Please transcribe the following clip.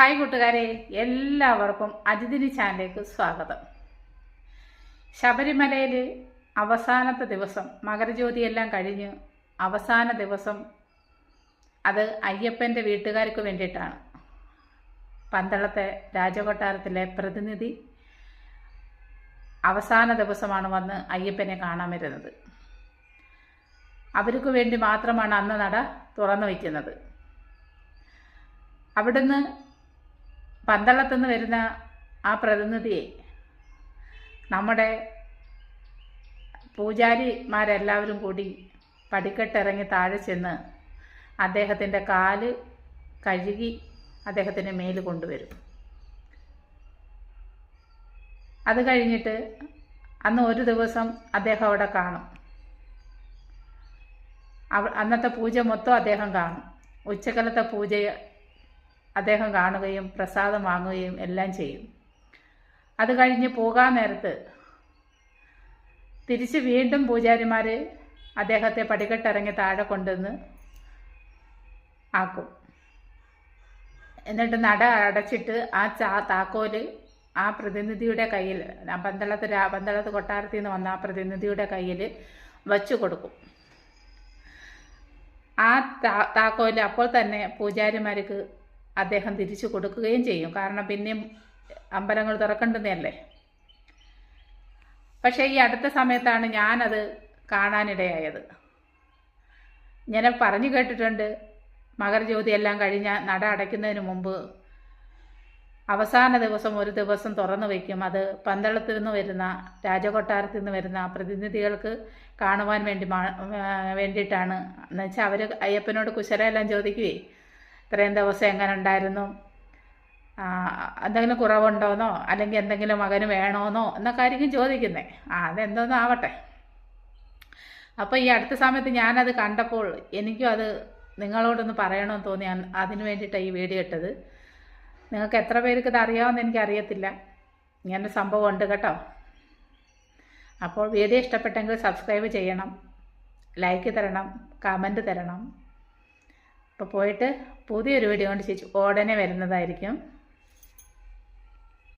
Hi കൂട്ടുകാരെ എല്ലാവർക്കും അതിഥിനി ചാനലിലേക്ക് സ്വാഗതം. ശബരിമലയിൽ അവസാനത്തെ ദിവസം മകരജ്യോതിയെല്ലാം കഴിഞ്ഞ് അവസാന ദിവസം അത് അയ്യപ്പന്റെ വീട്ടുകാർക്ക് വേണ്ടിയിട്ടാണ്. പന്തളത്തെ രാജകൊട്ടാരത്തിലെ പ്രതിനിധി അവസാന ദിവസമാണ് വന്ന് അയ്യപ്പനെ കാണാൻ വരുന്നത്. അവർക്ക് വേണ്ടി മാത്രമാണ് അന്ന് നട തുറന്നു വയ്ക്കുന്നത്. അവിടുന്ന് പന്തളത്തു നിന്ന് വരുന്ന ആ പ്രതിനിധിയെ നമ്മുടെ പൂജാരിമാരെല്ലാവരും കൂടി പടിക്കെട്ടിറങ്ങി താഴെ ചെന്ന് അദ്ദേഹത്തിന്റെ കാൽ കഴുകി അദ്ദേഹത്തിന്റെ മേൽ കൊണ്ടുവരും. അത് കഴിഞ്ഞിട്ട് അന്ന് ഒരു ദിവസം അദ്ദേഹം അവിടെ കാണും. അന്നത്തെ പൂജ മൊത്തം അദ്ദേഹം കാണും. ഉച്ചക്കലത്തെ പൂജ അദ്ദേഹം കാണുകയും പ്രസാദം വാങ്ങുകയും എല്ലാം ചെയ്യും. അത് കഴിഞ്ഞ് പോകാൻ നേരത്ത് തിരിച്ച് വീണ്ടും പൂജാരിമാർ അദ്ദേഹത്തെ പടികെട്ടിറങ്ങി താഴെ കൊണ്ടുവന്ന് ആക്കും. എന്നിട്ട് നട അടച്ചിട്ട് ആ ചാ താക്കോൽ ആ പ്രതിനിധിയുടെ കയ്യിൽ പന്തളത്ത് രാ പന്തളത്ത് കൊട്ടാരത്തിൽ നിന്ന് വന്ന ആ പ്രതിനിധിയുടെ കയ്യിൽ വച്ചു കൊടുക്കും. ആ താക്കോൽ അപ്പോൾ തന്നെ പൂജാരിമാർക്ക് അദ്ദേഹം തിരിച്ചു കൊടുക്കുകയും ചെയ്യും. കാരണം പിന്നെയും അമ്പലങ്ങൾ തുറക്കേണ്ടുന്നതല്ലേ? പക്ഷേ ഈ അടുത്ത സമയത്താണ് ഞാനത് കാണാനിടയായത്. ഞാൻ പറഞ്ഞു കേട്ടിട്ടുണ്ട്. മകരജ്യോതി എല്ലാം കഴിഞ്ഞ നട അടയ്ക്കുന്നതിന് മുമ്പ് അവസാന ദിവസം ഒരു ദിവസം തുറന്നു വയ്ക്കും. അത് പന്തളത്തിൽ നിന്ന് വരുന്ന രാജകൊട്ടാരത്തിൽ നിന്ന് വരുന്ന പ്രതിനിധികൾക്ക് കാണുവാൻ വേണ്ടി വേണ്ടിയിട്ടാണ്. എന്നുവെച്ചാൽ അവർ അയ്യപ്പനോട് കുശലമെല്ലാം ചോദിക്കുകയെ ഇത്രയും ദിവസം എങ്ങനെ ഉണ്ടായിരുന്നു? എന്തെങ്കിലും കുറവുണ്ടോന്നോ? അല്ലെങ്കിൽ എന്തെങ്കിലും മകന് വേണോന്നോ? എന്നൊക്കെ ആയിരിക്കും ചോദിക്കുന്നത് ആ അതെന്തോന്നും ആവട്ടെ. അപ്പോൾ ഈ അടുത്ത സമയത്ത് ഞാനത് കണ്ടപ്പോൾ എനിക്കും അത് നിങ്ങളോടൊന്ന് പറയണമെന്ന് തോന്നി. അതിന് വേണ്ടിയിട്ടാണ് ഈ വീഡിയോ ഇട്ടത്. നിങ്ങൾക്ക് എത്ര പേർക്ക് ഇത് അറിയാമെന്ന് എനിക്കറിയത്തില്ല. ഇങ്ങനെ സംഭവം ഉണ്ട് കേട്ടോ. അപ്പോൾ വീഡിയോ ഇഷ്ടപ്പെട്ടെങ്കിൽ സബ്സ്ക്രൈബ് ചെയ്യണം. ലൈക്ക് തരണം. കമന്റ് തരണം. അപ്പോൾ പോയിട്ട് പുതിയൊരു വീഡിയോ കൊണ്ട് ചേച്ചി ഉടനെ വരുന്നതായിരിക്കും.